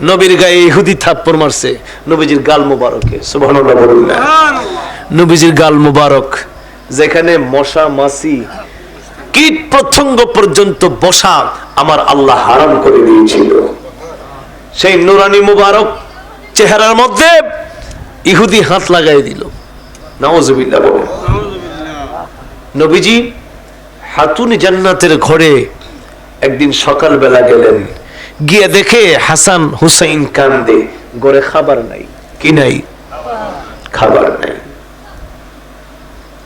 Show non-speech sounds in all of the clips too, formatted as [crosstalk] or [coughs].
নবীর গায়ে ইহুদি থাপ্পড় মারছে। নবীজির গাল মুবারকে নবীজির গাল মুবারক যেখানে মশা মাছি কীট প্রত্যঙ্গ পর্যন্ত বসা আমার আল্লাহ হারাম করে দিয়েছিল। সেই নুরানি মুবারক চেহারার মধ্যে ইহুদি হাত লাগাই দিল। নওয়াজবিল্লাহ নবীজি হাতুনি জান্নাতের ঘরে একদিন সকালবেলা গেলেন। গিয়ে দেখে হাসান হুসাইন কান্দে ঘরে খাবার নাই। কি নাই? খাবার নাই।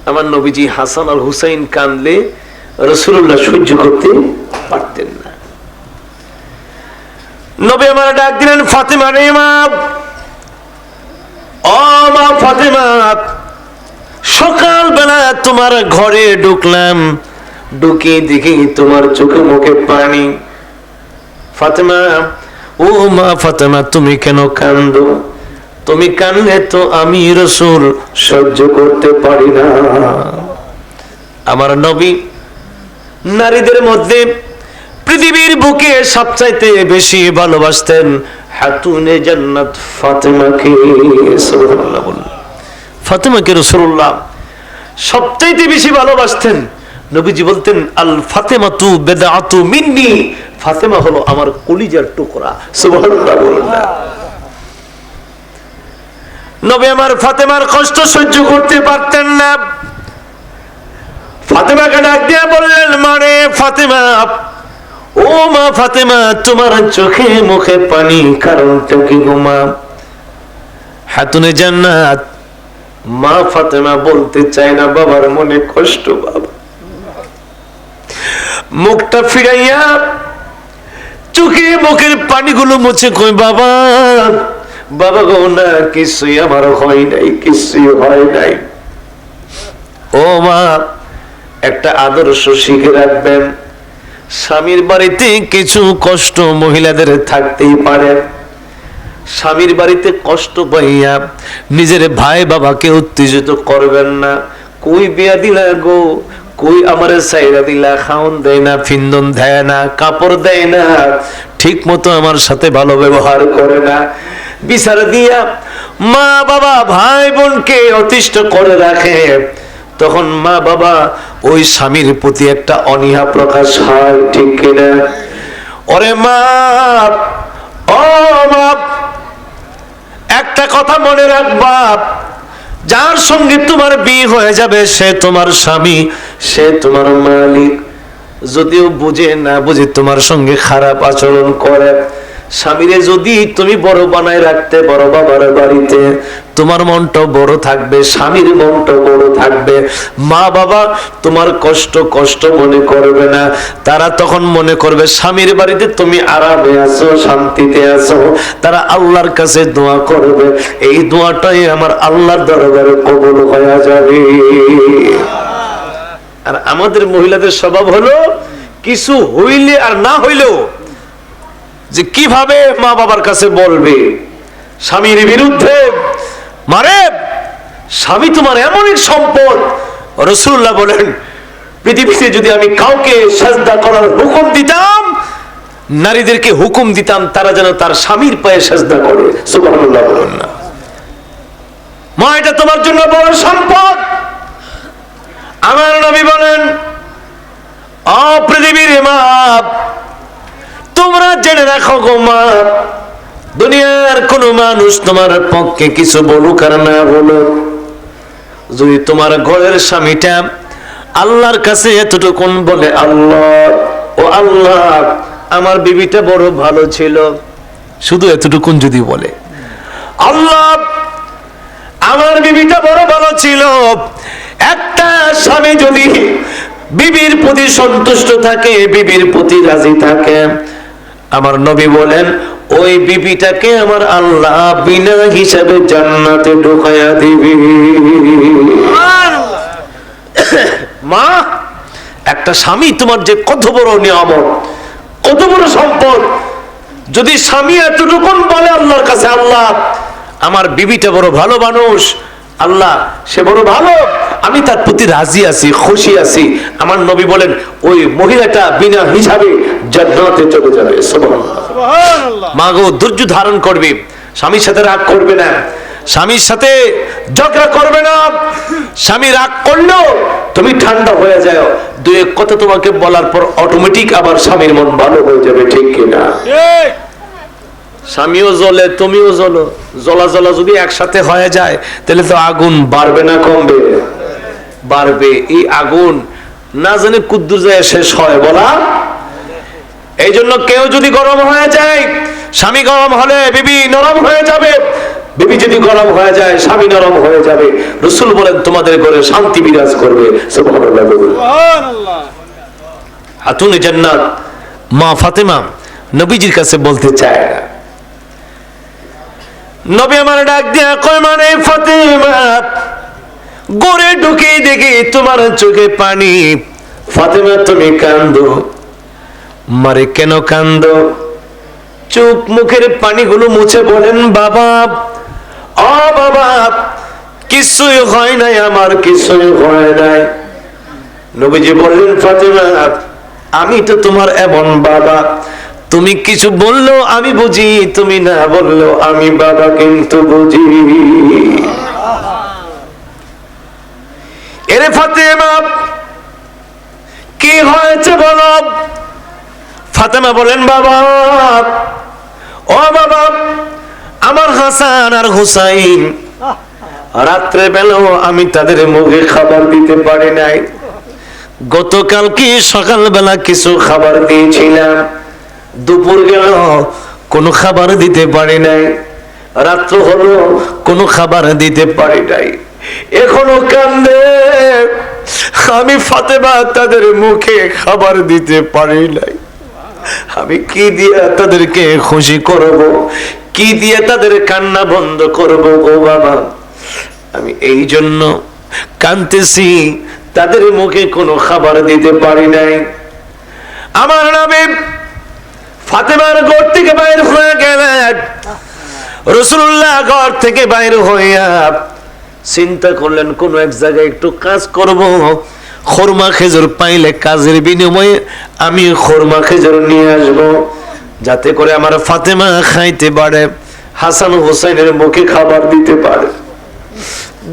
আমার নবীজি হাসান আর হুসাইন কান্দলে রসুল্লাহ সহ্য করতে পারতেন না। নবী আমার ডাক দিলেন, ফাতেমা রে মা। মা ফাতেমা, সকালবেলা তোমার ঘরে ঢুকলাম। ঢুকে দেখি তোমার চোখে মুখে পানি। ফাতেমা, ও মা ফাতেমা, তুমি কেন কান্দো তুমি কানলে তো আমি রসুল সহ্য করতে পারি না। আমার নবী নারীদের মধ্যে পৃথিবীর বুকে সবচাইতে বেশি ভালোবাসতেন হাতুনে জান্নাত ফাতেমাকে ফাতেমাকে রসুল্লাহ সবচাইতে বেশি ভালোবাসতেন নবীজি বলতেন, আল ফাতেমা তু বেদাতু মিন্নি। ফাতেমা হলো আমার কলিজার টুকরা। নবী আমার ফাতেমার কষ্ট সহ্য করতে পারতেন না। ফাতেমাকে ডাক দিয়া বললেন মারে ফাতেমা, ও মা ফাতেমা, তোমার চোখে মুখে পানি, কারণটা কি গো মা? হাতুনে জান্নাত, মা ফাতেমা বলতে চায় না, বাবার মনে কষ্ট বাবা। মুখটা ফিরাইয়া চোখে মুখের পানিগুলো মুছে কই, বাবা বাবা গো, না, কিছুই আমার হয় নাই, কিছুই হয় নাই। ও মা, একটা আদর্শ শিখে রাখবেন। স্বামীর বাড়িতে কিছু কষ্ট মহিলাদের থাকতেই পারে। স্বামীর বাড়িতে কষ্ট পাইয়া নিজের ভাই বাবাকে উত্তেজিত করবেন না। কই বিয়া দিলা গো? কই আমার সাইরা দিলা, খাওন দেয় না, ফিন্দন দেয় না, কাপড় দেয় না ঠিক মতো আমার সাথে ভালো ব্যবহার করে না। বিচার দিয়া মা বাবা ভাই বোনকে অতিষ্ঠ করে রাখে। তখন মা বাবা ওই স্বামীর প্রতি একটা অনীহা প্রকাশ হয়, ঠিক কিনা? ওরে মা, ও মা একটা কথা মনে রাখবা যার সঙ্গে তোমার বিয়ে হয়ে যাবে, সে তোমার স্বামী, সে তোমার মালিক। যদিও বুঝে না বুঝে তোমার সঙ্গে খারাপ আচরণ করে, স্বামীরে যদি তুমি বড় বানায় রাখতে, বড় বাবার বাড়িতে তোমার মনটা বড় থাকবে, স্বামীর মনটা বড় থাকবে। মা বাবা তোমার কষ্ট কষ্ট মনে করবে না। তারা তখন মনে করবে, স্বামীর বাড়িতে তুমি আরামে আছো, শান্তিতে আছো। তারা আল্লাহর কাছে দোয়া করবে। এই দোয়াটাই আমার আল্লাহর দরবারে কবুল হয়ে যাবে। আর আমাদের মহিলাদের স্বভাব হলো, কিছু হইলে আর না হইলেও যে কীভাবে মা বাবার কাছে বলবে, স্বামীর বিরুদ্ধে মারে? স্বামী তোমার এমন সম্পদ। রসুল্লাহ বলেন, পৃথিবীতে যদি আমি কাউকে সাজদা করার হুকুম দিতাম, নারীদেরকে হুকুম দিতাম, তারা যেন তার স্বামীর পায়ে সাজদা করে। সুবহানাল্লাহ বলেন না। মা, এটা তোমার জন্য বড় সম্পদ। আমার নবী বলেন, অ পৃথিবীর মা, তোমরা জেনে রাখো গো মা দুনিয়ার কোন মানুষ তোমার পক্ষে কিছু বলুক আর না বলুক। যদি তোমার ঘরের স্বামীটা আল্লাহর কাছে এতটুকুন বলে, আল্লাহ, ও আল্লাহ, আমার বিবিটা বড় ভালো ছিল। শুধু এতটুকুন যদি বলে, আল্লাহ, আমার বিবিটা বড় ভালো ছিল। একটা স্বামী যদি বিবির প্রতি সন্তুষ্ট থাকে, বিবির প্রতি রাজি থাকে। আমার নবী বলেন ওই বিবিটাকে আমার আল্লাহ বিনা হিসাবে জান্নাতে ঢোকায়া দিবি। [coughs] মা, একটা স্বামী তোমার যে কত বড় নিয়ামত, কত বড় সম্পদ। যদি স্বামী এতটুকুন বলে আল্লাহর কাছে, আল্লাহ, আমার বিবিটা বড় ভালো মানুষ, আল্লাহ, সে বড় ভালো। আমি তার প্রতি রাজি আছি খুশি আছি। আমার নবী বলেন ওই মহিলাটা বিনা হিসাবে জান্নাতে চলে যাবে। সুবহানাল্লাহ। মা গো ধৈর্য ধারণ করবে। স্বামীর সাথে রাগ করবে না। স্বামীর সাথে ঝগড়া করবে না। স্বামী রাগ করলেও তুমি ঠান্ডা হয়ে যাও। দুই এক কথা তোমাকে বলার পর অটোমেটিক আবার স্বামীর মন ভালো হয়ে যাবে ঠিক কিনা স্বামীও জ্বলে তুমিও জ্বলো। জ্বলা জ্বলা যদি একসাথে হয়ে যায় তাহলে তো আগুন বাড়বে না কমবে। বাড়বে এই আগুন না জানি কুদ্দুর যায় শেষ হয় বলা। এই জন্য কেউ যদি গরম হয়ে যায় স্বামী গরম হলে বিবি নরম হয়ে যাবে। বিবি যদি গরম হয়ে যায় স্বামী নরম হয়ে যাবে। রসুল বলেন তোমাদের ঘরে শান্তি বিরাজ করবে। হাতুনে জান্নাত। মা ফাতেমা নবীজির কাছে বলতে চায় না। নবী আমার ডাক দিয়া কয় মানে ফাতেমা গড়ে ঢুকে দেখি তোমার চোখে পানি। ফাতেমা, তুমি কান্দো মারে, কেন কান্দো চোখ মুখের পানিগুলো মুছে বলেন, বাবা ও বাবা, কিছুই হয় নাই, আমার কিছুই হয় নাই। নবীজি বললেন, ফাতেমা, আমি তো তোমার এমন বাবা। তুমি কিছু বলল আমি বুঝি, তুমি না বলল আমি বাবা, কিন্তু বুঝি এরে ফাতেমা। কি হয়েছে বলো? ফাতেমা বলেন, বাবা, ও বাবা, আমার হাসান আর হুসাইন, রাত্রে বেলাও আমি তাদের মুখে খাবার দিতে পারি নাই। গতকাল কি সকালবেলা কিছু খাবার দিয়েছিলাম? দুপুর গেল কোনো খাবার দিতে পারি নাই। রাত্র হলো কোনো খাবার দিতে পারি নাই। এখনও কান্দে। আমি ফাতেমা তাদের মুখে খাবার দিতে পারি নাই। আমি কি দিয়ে তাদেরকে খুশি করব? কি দিয়ে তাদের কান্না বন্ধ করব গো বাবা? আমি এই জন্য কানতেছি তাদের মুখে কোনো খাবার দিতে পারি নাই। আমার নামে ফাতেমার ঘর থেকে বাইর হয়ে গেলেন। রসুল্লাহ ঘর থেকে বাইর হইয়া চিন্তা করলেন কোন এক জায়গায় একটু কাজ করব। খরমা খেজুর পাইলে কাজের বিনিময়ে আমি খরমা খেজুর নিয়ে আসব। যাতে করে আমার ফাতেমা খাইতে পারে হাসান হোসেনের মুখে খাবার দিতে পারে।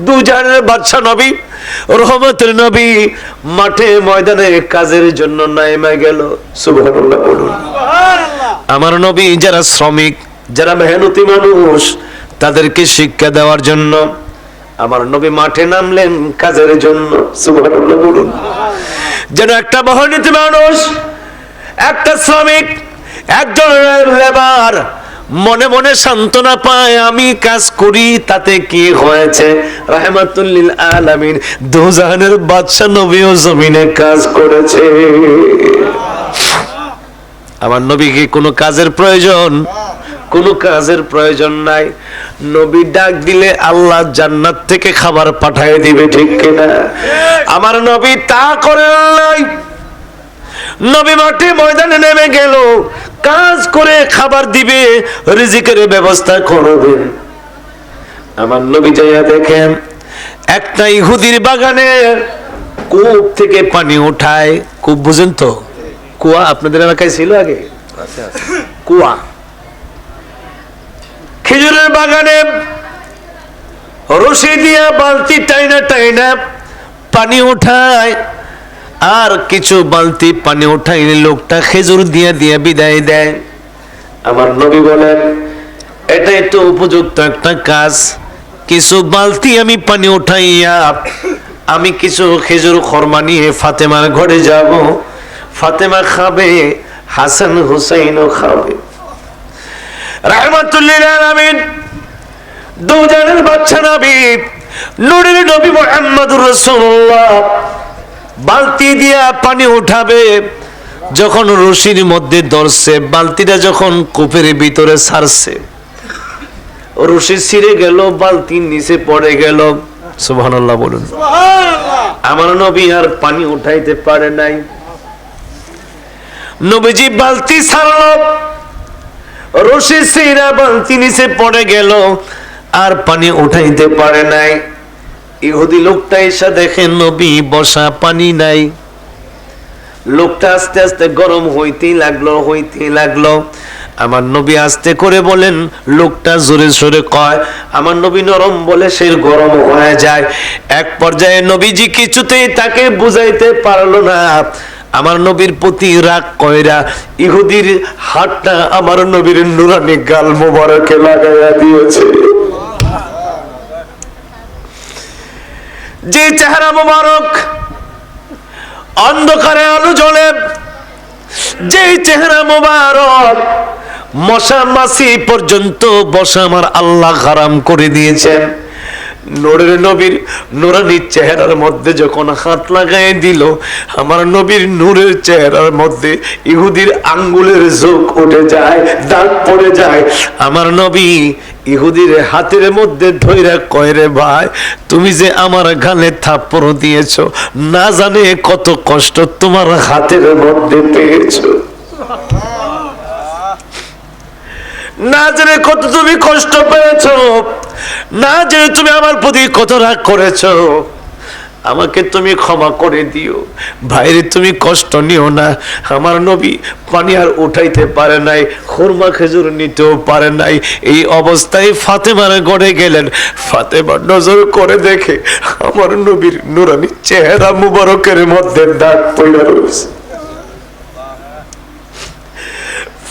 দুজনের বাচ্চা নবী রহমতের নবী মাঠে ময়দানে কাজের জন্য নাইমা গেল। সুবহানাল্লাহ বলুন। আমার নবী যারা শ্রমিক যারা মেহনতি মানুষ তাদেরকে শিক্ষা দেওয়ার জন্য আমার নবী মাঠে নামলেন কাজের জন্য। যেন একটা মেহনতি মানুষ, একটা শ্রমিক, একজন লেবার মনে মনে সান্ত্বনা পায়, আমি কাজ করি, তাতে কি হয়েছে? রাহমাতুল্লিল আলামিন, দুজাহানের বাদশা নবী ও জমিনে কাজ করেছে। আমার নবীকে কোনো কাজের প্রয়োজন? কোনো কাজের প্রয়োজন নাই। নবী ডাক দিলে আল্লাহ জান্নাত থেকে খাবার পাঠিয়ে দিবে ঠিক কিনা? আমার নবী তা করেন নাই। নবী মাঠে ময়দানে নেমে গেল কাজ করে খাবার দিবে রিজিকের ব্যবস্থা করবেন আমার নবী যাইয়া দেখেন একটা ইহুদির বাগানে কূপ থেকে পানি উঠায়। কূপ বুঝেন তো? কুয়া আপনাদের এলাকায় ছিল আগে? কুয়া। খেজুরের বাগানে রশি দিয়া বালতি টাইনা টাইনা পানি উঠায়, আর কিছু বালতি পানি উঠাইলে লোকটা খেজুর দিয়া দিয়া বিদায় দেয়। আমার নবী বলেন এটা একটু উপযুক্ত একটা কাজ। কিছু বালতি আমি পানি উঠাইয়া, আমি কিছু খেজুর খরমা নিয়ে ফাতেমার ঘরে যাব। ফাতেমা খাবে, হাসান হুসাইনও খাবে। রাহমাতুল্লিল আলামিন দুজনের বাচ্চা নবী নুরের নবী মুহাম্মদুর রাসূলুল্লাহ। বালতি দিয়া পানি উঠাবে যখন রশির মধ্যে ধরছে বালতিটা যখন কূপের ভিতরে ছাড়ছে। রশি ছিঁড়ে গেল বালতির নিচে পড়ে গেল। সুবহানাল্লাহ বলুন। আমার নবী আর পানি উঠাইতে পারে নাই। নবীজি বালতি ছাড়লো। রশি ছিঁড়া বালতি নিচে পড়ে গেল, আর পানি উঠাইতে পারে নাই। ইহুদি লোকটা এসে দেখে, নবী, বসা পানি নাই। লোকটা আস্তে আস্তে গরম হইতেই লাগল হইতেই লাগল। আমার নবী আস্তে করে বলেন, লোকটা জোরে জোরে কয়, আমার নবী নরম বলে সে গরম হয়ে যায়। এক পর্যায়ে নবীজি কিছুতেই তাকে বুঝাইতে পারল না। আমার নবীর প্রতি রাগ কয়রা ইহুদির হাতটা আমার নবীর নুরানি গাল মোবারকে লাগাইয়া দিয়েছে। যে চেহারা মোবারক, অন্ধকারে আলো জ্বলে যে চেহারা মোবারক, মশা মাসি পর্যন্ত বসা আমার আল্লাহ হারাম করে দিয়েছেন। নোরের নবীর নোরানির চেহারার মধ্যে যখন হাত লাগাই দিল, আমার নবীর নূরের চেহারার মধ্যে ইহুদির আঙ্গুলের ঝোঁক উঠে যায়, দাগ পড়ে যায়। আমার নবী ইহুদির হাতের মধ্যে ধৈরা কয়রে ভাই, তুমি যে আমার গালে থাপ্পড় দিয়েছ, না জানে কত কষ্ট তোমার হাতের মধ্যে পেয়েছ। না জেনে কত তুমি কষ্ট পেয়েছ, না জেনে তুমি আমার প্রতি কত রাগ করেছ, আমাকে তুমি ক্ষমা করে দিও। ভাইরে, তুমি কষ্ট নিও না। আমার নবী পানি আর উঠাইতে পারে নাই, খুরমা খেজুর নিতেও পারে নাই। এই অবস্থায় ফাতেমার গড়ে গেলেন। ফাতেমা নজর করে দেখে আমার নবীর নুরানি চেহারা মুবারকের মধ্যে দাগ পড়ে রয়েছে।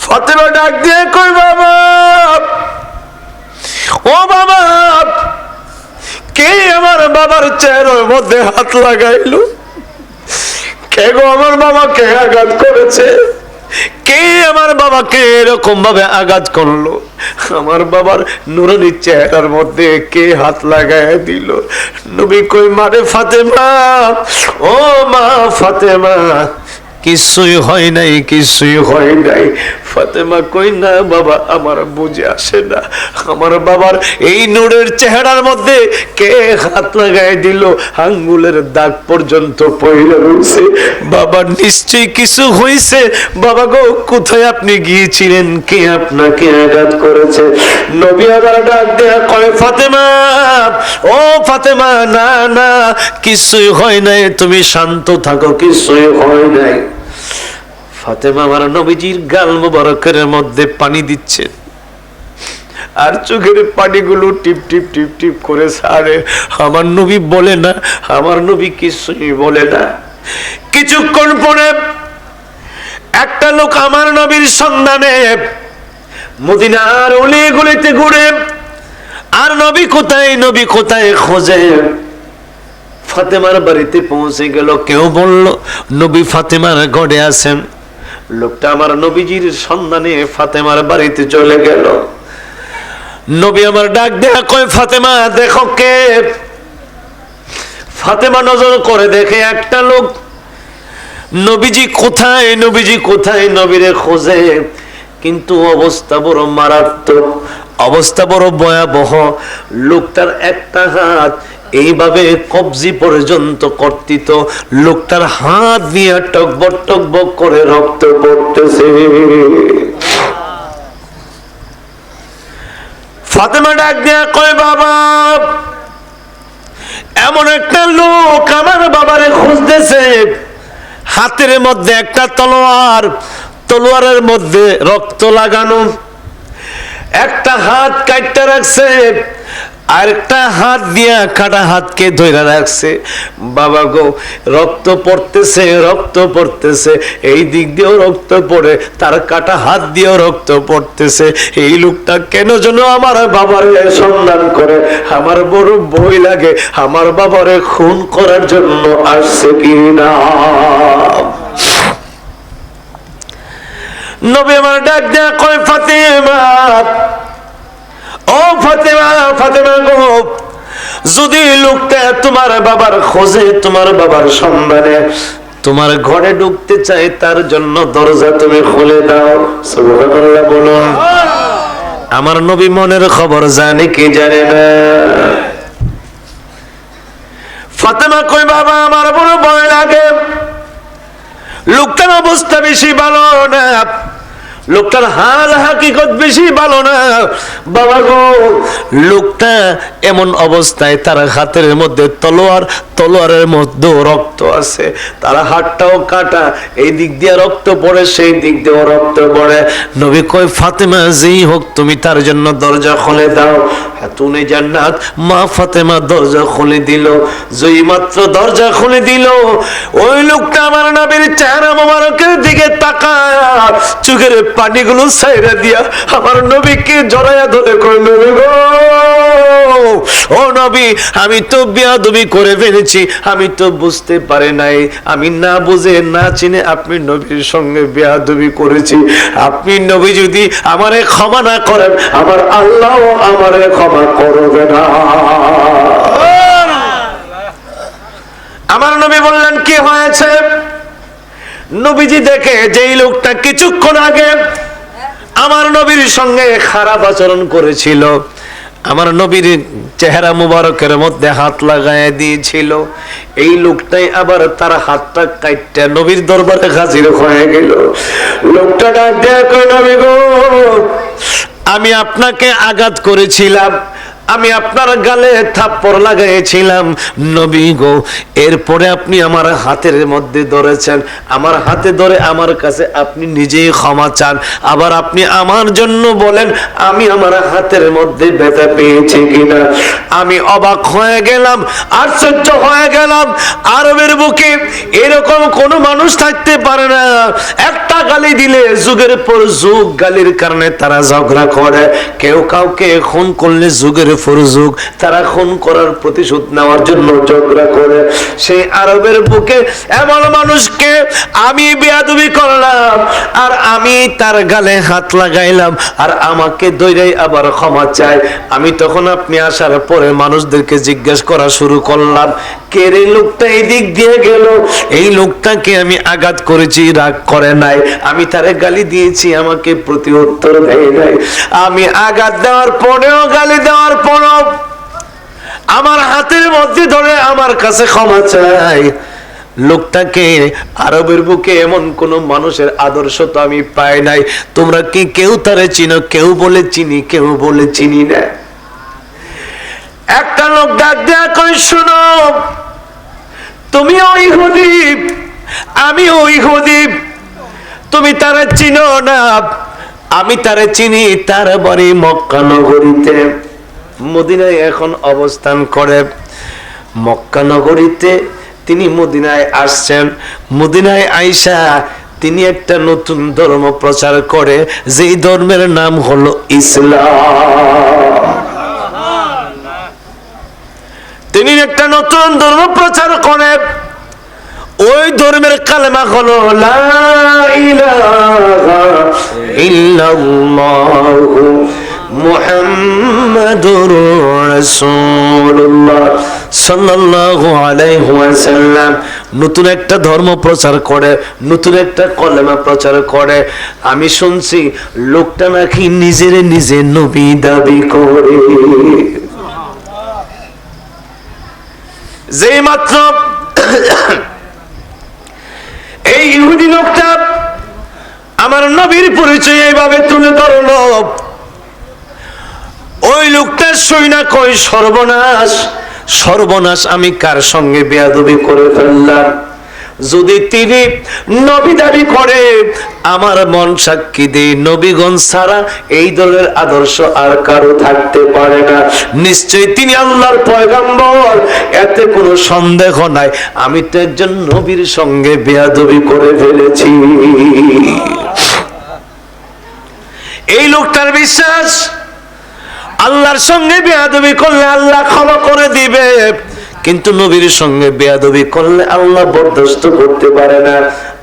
ফাতেমা ডাক দিয়ে কই বাবা? ও বাবা, কে আমার বাবার চেহারার মধ্যে হাত লাগাইলো? কে গো আমার বাবাকে আঘাত করেছে? কে আমার বাবাকে এরকম ভাবে আঘাত করল? আমার বাবার নুরানি চেহারার মধ্যে কে হাত লাগায় দিল? নবী কই, মারে ফাতেমা, ও মা ফাতেমা কিছুই হয় নাই, কিছুই হয় নাই। ফাতেমা কই না বাবা, আমার বুঝে আসে না। আমার বাবার এই নূরের চেহারার মধ্যে কে হাত লাগাই দিল? আঙ্গুলের দাগ পর্যন্ত পইলে রয়েছে। বাবা, নিশ্চয়ই কিছু হয়েছে। বাবা গো, কোথায় আপনি গিয়েছিলেন? কে আপনাকে আঘাত করেছে? নবী আবার ডাক দেয়া কয় ফাতেমা, ও ফাতেমা, না না, কিছুই হয় নাই। তুমি শান্ত থাকো, কিছুই হয় নাই। ফাতেমা আমার নবীজির গাল মুবারকের মধ্যে পানি দিচ্ছে। আর চোখের পানিগুলো টিপ টিপ টিপ টিপ করে ছাড়ে আমার নবী বলে না, আমার নবী কিছুই বলে না। কিছুক্ষণ পরে একটা লোক আমার নবীর সন্ধানে মদিনার অলি গলিতে ঘুরে, আর নবী কোথায় নবী কোথায় খোঁজে? ফাতেমার বাড়িতে পৌঁছে গেল। কেউ বলল, নবী ফাতেমার গড়ে আছেন। লোকটা আমার নবীজির সন্ধানে ফাতেমার বাড়িতে চলে গেল। নবী আমার ডাক দেয়া কয়, ফাতেমা, দেখো কে? ফাতেমা নজর করে দেখে একটা লোক। নবীজি কোথায় নবীজি কোথায়, নবীরে খোঁজে। কিন্তু অবস্থা বড় মারাত্মক, অবস্থা বড় ভয়াবহ। লোকটার একটা হাত এইভাবে কবজি পর্যন্ত কর্তিত লোকটার হাত দিয়ে টকবক টকবক করে রক্ত পড়তেছে। ফাতেমা ডাক কয়, বাবা, এমন একটা লোক আমার বাবারে খুঁজতেছে। হাতের মধ্যে একটা তলোয়ার, তলোয়ারের মধ্যে রক্ত লাগানো। একটা হাত কাটতে রাখছে আরেকটা হাত দিয়া কাটা হাতকে ধরে রাখছে। বাবা গো, রক্ত পড়তেছে রক্ত পড়তেছে। এই দিক দিয়েও রক্ত পড়ে, তার কাটা হাত দিয়েও রক্ত পড়তেছে। এই লোকটা কেন যেন আমার বাবার সন্ধান করে? আমার বড় বই লাগে, আমার বাবারে খুন করার জন্য আসছে কি না? নবী আমার ডাক দেয়া কয়, ফাতেমা ও ফাতেমা ফাতেমা গো, যদি লোকটা তোমার বাবার খোঁজে, তোমার বাবার সন্ধানে তোমার ঘরে ঢুকতে চাই তার জন্য দরজা তুমি খুলে দাও। সুবহানাল্লাহ বলো আমার নবী মনের খবর জানে কি জানে না। ফাতেমা কই, বাবা, আমার বড় ভয় লাগে। লোকটার অবস্থা বেশি ভালো না। লোকটার হাল হাকিকত বেশি ভালো না। বাবা গো, লোকটা এমন অবস্থায় তার হাতের মধ্যে তলোয়ার, তলোয়ারের মধ্যে রক্ত আছে। তার হাতটাও কাটা, এই দিক দিয়ে রক্ত পড়ে, সেই দিক দিয়েও রক্ত পড়ে। নবী কয়, ফাতেমা, যেই হোক, তুমি তার জন্য দরজা খুলে দাও। হাতুনে জান্নাত, মা ফাতেমা দরজা খুলে দিল। যেই মাত্র দরজা খুলে দিল, ওই লোকটা আমার নবীর চেহারা মোবারকের দিকে তাকায় চোখের পানিগুলো সাইরা দিয়া আমার নবীকে জড়াইয়া ধরে কই নবী গো, ও নবী, আমি তো বিয়াদবি করে ফেলেছি, আমি তো বুঝতে পারি নাই। আমি না বুঝে, না চিনে আপনি নবীর সঙ্গে বিয়াদবি করেছি। আপনি নবী যদি আমারে ক্ষমা না করেন, আমার আল্লাহ আমারে ক্ষমা করবে না। আমার নবী বললেন, কি হয়েছে? নবীজি দেখে যেই লোকটা কিছুক্ষণ আগে আমার নবীর সঙ্গে খারাপ আচরণ করেছিল, আমার নবীর চেহারা মুবারকের মধ্যে হাত লাগায় দিয়েছিল, এই লোকটাই আবার তার হাতটা কাটটা নবীর দরবারে হাজির হয়ে গেল। লোকটা ডাক দেয়া নবী গো, আমি আপনাকে আঘাত করেছিলাম। আমি আপনার গালে থাপ্পড় লাগাইছিলাম। নবী গো, এরপরে আপনি আমার হাতের মধ্যে ধরেছেন। আমার হাতে ধরে আমার কাছে আপনি নিজেই ক্ষমা চান। আবার আপনি আমার জন্য বলেন, আমি আমার হাতের মধ্যে ব্যথা পেয়েছি কিনা। আমি অবাক হয়ে গেলাম, আশ্চর্য হয়ে গেলাম। আরবের বুকে এরকম কোন মানুষ থাকতে পারে না। একটা গালি দিলে যুগের পর যুগ গালির কারণে তারা ঝগড়া করে। কেউ কাউকে খুন করলে যুগের পর যুগ তারা খুন করার প্রতিশোধ নেওয়ার জন্য ঝগড়া করে। সেই আরবের বুকে এমন মানুষকে আমি বেয়াদবি করলাম, আর আমি তার গালে হাত লাগাইলাম, আর আমাকে দৈরাই আবার ক্ষমা চাই আমি তখন আপনি আসার পরে মানুষদেরকে জিজ্ঞেস করা শুরু করলাম, কে রে লোকটা এই দিক দিয়ে গেল? এই লোকটাকে আমি আঘাত করেছি, রাগ করে নাই। আমি তারে গালি দিয়েছি, আমাকে প্রতি উত্তর দেয় নাই। আমি আঘাত দেওয়ার পরেও গালি দেওয়ার পরেও আমার হাতের মধ্যে ধরে আমার কাছে ক্ষমা চাই। লোকটাকে আরবের বুকে এমন কোন মানুষের আদর্শ তো আমি পাই নাই। তোমরা কি কেউ তারে চিনো? কেউ বলে চিনি, কেউ বলে চিনি না। একটা লোক ডাক দেয়া কই শুনো, তুমি ওই হুদীপ আমি ওই হুদীপ তুমি তারা চিনো না। আমি তারে চিনি তার বাড়ি মক্কা নগরীতে। মদিনায় এখন অবস্থান করে। মক্কা নগরীতে তিনি মদিনায় আসছেন। মদিনায় আইসা তিনি একটা নতুন ধর্ম প্রচার করে, যেই ধর্মের নাম হলো ইসলাম। তিনি একটা নতুন ধর্ম প্রচার করে। ওই ধর্মের কালেমা হলো, লা ইলাহা ইল্লাল্লাহু। মুহাম্মাদুর রাসূলুল্লাহ সাল্লাল্লাহু আলাইহি ওয়াসাল্লাম। নতুন একটা ধর্ম প্রচার করে, নতুন একটা কলেমা প্রচার করে। আমি শুনছি, লোকটা নাকি নিজের নিজে নবী দাবি করে। যেই মাত্র এই ইহুদি লোকটা আমার নবীর পরিচয় এইভাবে তুলে ধরলো। ওই লোকটা সইনা কই সর্বনাশ সর্বনাশ আমি কার সঙ্গে বেয়াদবি করে ফেললাম? যদি তিনি নবী দাবি করে, আমার মন সাক্ষী দিয়ে নবীগঞ্জ ছাড়া এই দলের আদর্শ আর কারও থাকতে পারে না। নিশ্চয়ই তিনি আল্লাহর পয়গম্বর, এতে কোনো সন্দেহ নাই। আমি তো একজন নবীর সঙ্গে বেয়াদবি করে ফেলেছি। এই লোকটার বিশ্বাস আল্লাহর সঙ্গে বেয়াদবি করলে আল্লাহ ক্ষমা করে দিবে। কিন্তু নবীর সঙ্গে বেয়াদবি করলে আল্লাহ বরদাস্ত করতে পারে না,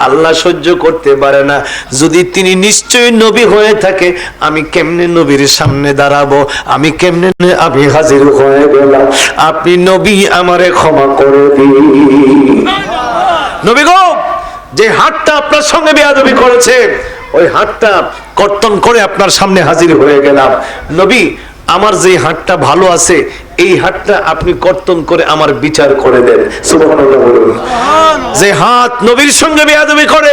আল্লাহ সহ্য করতে পারে না। যদি তিনি নিশ্চয়ই নবী হয়ে থাকে, আমি কেমনে নবীর সামনে দাঁড়াবো? আমি কেমনে আমি হাজির হয়ে গেলাম? আপনি নবী আমারে ক্ষমা করে দিন। নবী গো, যে হাতটা আপনার সঙ্গে বেয়াদবি করেছে, ওই হাতটা কর্তন করে আপনার সামনে হাজির হয়ে গেলাম। নবী আমার যে হাতটা ভালো আছে এই হাতটা আপনি কর্তন করে আমার বিচার করে দেন। যে হাত নবীর সঙ্গে বেয়াদবি করে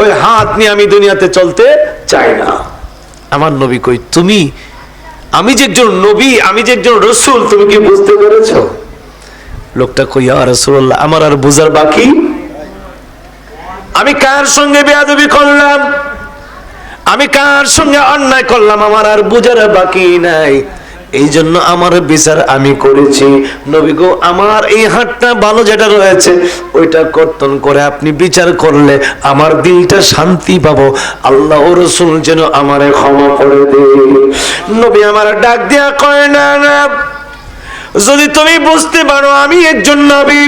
ওই হাত নিয়ে আমি দুনিয়াতে চলতে চাই না। আমার নবী কই তুমি আমি যে একজন নবী আমি যে একজন রসুল তুমি কি বুঝতে পেরেছ? লোকটা কই আর রসুল্লাহ আমার আর বুঝার বাকি? আমি কার সঙ্গে বেয়াদবি করলাম? আমি কার সঙ্গে অন্যায় করলাম? আমার আর বুঝার বাকি নাই। এই জন্য আমার বিচার আমি করেছি। নবী গো, আমার এই হাতটা ভালো যেটা রয়েছে, ওইটা কর্তন করে আপনি বিচার করলে আমার দিলটা শান্তি পাবো। আল্লাহ রসুল যেন আমারে ক্ষমা করে দে নবী আমার ডাক দিয়া কয়, না না, যদি তুমি বুঝতে পারো আমি একজন নবী,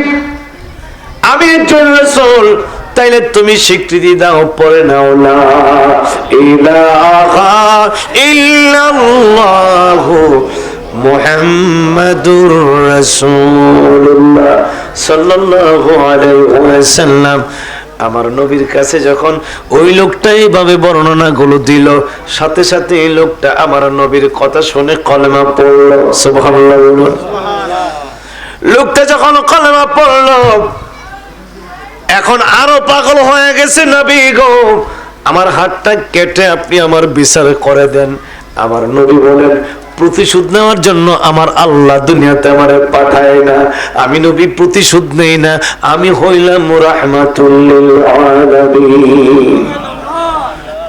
আমি একজন রসুল তাইলে তুমি স্বীকৃতি দাও পরে নাও না। ইলাহা ইল্লাল্লাহু মুহাম্মাদুর রাসূলুল্লাহ সাল্লাল্লাহু আলাইহি ওয়াসাল্লাম। আমার নবীর কাছে যখন ওই লোকটা এইভাবে বর্ণনা গুলো দিল, সাথে সাথে এই লোকটা আমার নবীর কথা শুনে কলেমা পড়ল। সুবহানাল্লাহ লোকটা যখন কলেমা পড়ল এখন আরও পাগল হয়ে গেছে নবী গো। আমার হাতটা কেটে আপনি আমার বিচার করে দেন। আমার নবী বলেন, প্রতিশোধ নেওয়ার জন্য আমার আল্লাহ দুনিয়াতে আমার পাঠায় না। আমি নবী, প্রতিশোধ নেই না। আমি হইলাম রাহমাতুল্লিল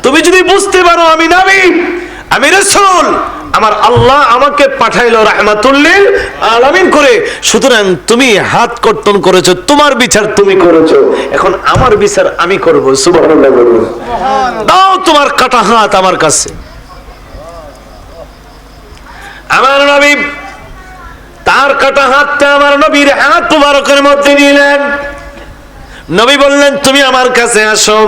তুমি যদি বুঝতে পারো আমি নবী, আমি রাসূল আমার আল্লাহ আমাকে পাঠাইলো রাহমাতুল্লিল আলামিন করে। সুতরাং তুমি হাত কর্তন করেছ তোমার বিচার তুমি করেছ। এখন আমার বিচার আমি করব সুবহানাল্লাহ দাও তোমার কাটা হাত আমার কাছে। আমার নবী তার কাটা হাতটা আমার নবীর হাত মুবারকের মধ্যে নিলেন নবী বললেন তুমি আমার কাছে আসো।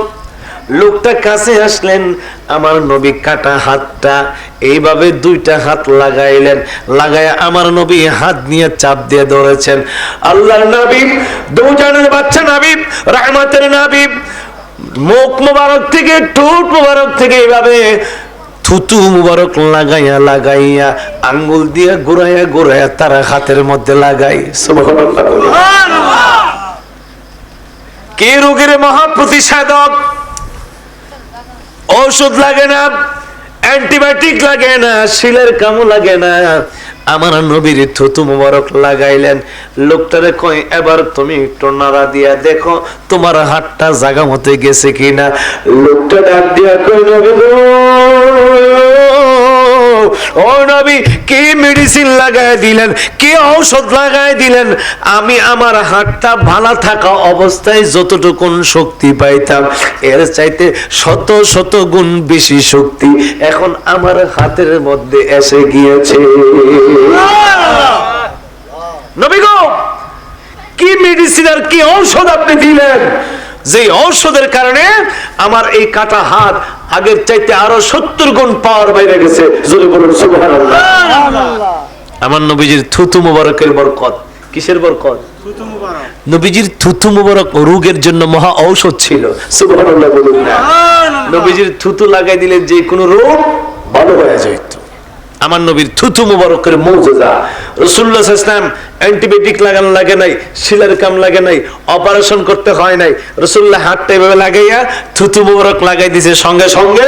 লোকটা কাছে আসলেন আমার নবী কাটা হাতটা এইভাবে দুইটা হাত লাগাইলেন লাগায় আমার নবী হাত নিয়ে চাপ দিয়ে ধরেছেন। আল্লাহর নবী দুজনের বাচ্চা নবী রহমতের নবী মুখ মুবারক থেকে ঠোঁট মুবারক থেকে এইভাবে থুতু মুবারক লাগাইয়া লাগাইয়া আঙ্গুল দিয়ে ঘুরাইয়া ঘুরাইয়া তারা হাতের মধ্যে লাগাই। কে রোগের মহাপ্রতিষেধক? ঔষধ লাগে না, অ্যান্টিবায়োটিক লাগে না, শিলের কামু লাগে না। আমার নবীর থুতু মুবারক লাগাইলেন। লোকটারে কয়, এবার তুমি একটু নাড়া দিয়া দেখো, তোমার হাতটা জাগা মতে গেছে কিনা? লোকটা ডাক দিয়া কয়, নবী ও নবী, কি মেডিসিন দিলেন? কি ঔষধ দিলেন? আমি আমার হাতটা থাকা অবস্থায় শক্তি পাইতাম, এর চাইতে শত শত গুণ বেশি শক্তি এখন আমার হাতের মধ্যে এসে গিয়েছে। নবী গো, কি মেডিসিন আর কি ঔষধ আপনি দিলেন? যে ঔষধের কারণে আমার এই কাটা হাত আগের চাইতে আরও সত্তর গুণ পাওয়ার বাইরে গেছে যদি বলুন আমার নবীজির থুতু মুবারকের বরকত। কিসের বরকত? নবীজির থুতু মুবারক রোগের জন্য মহা ঔষধ ছিল। সুবহানাল্লাহ বলুন নবীজির থুতু লাগাই দিলে যে কোনো রোগ ভালো হয়ে যেত আমার নবীর থুথু মুবারকের মৌজুদা রসুল্লাহ ইসলাম অ্যান্টিবায়োটিক লাগানো লাগে নাই, শিলার কাম লাগে নাই, অপারেশন করতে হয় নাই। রসুল্লাহ হাতটা এভাবে লাগাইয়া থুথু মুবারক লাগাই দিছে, সঙ্গে সঙ্গে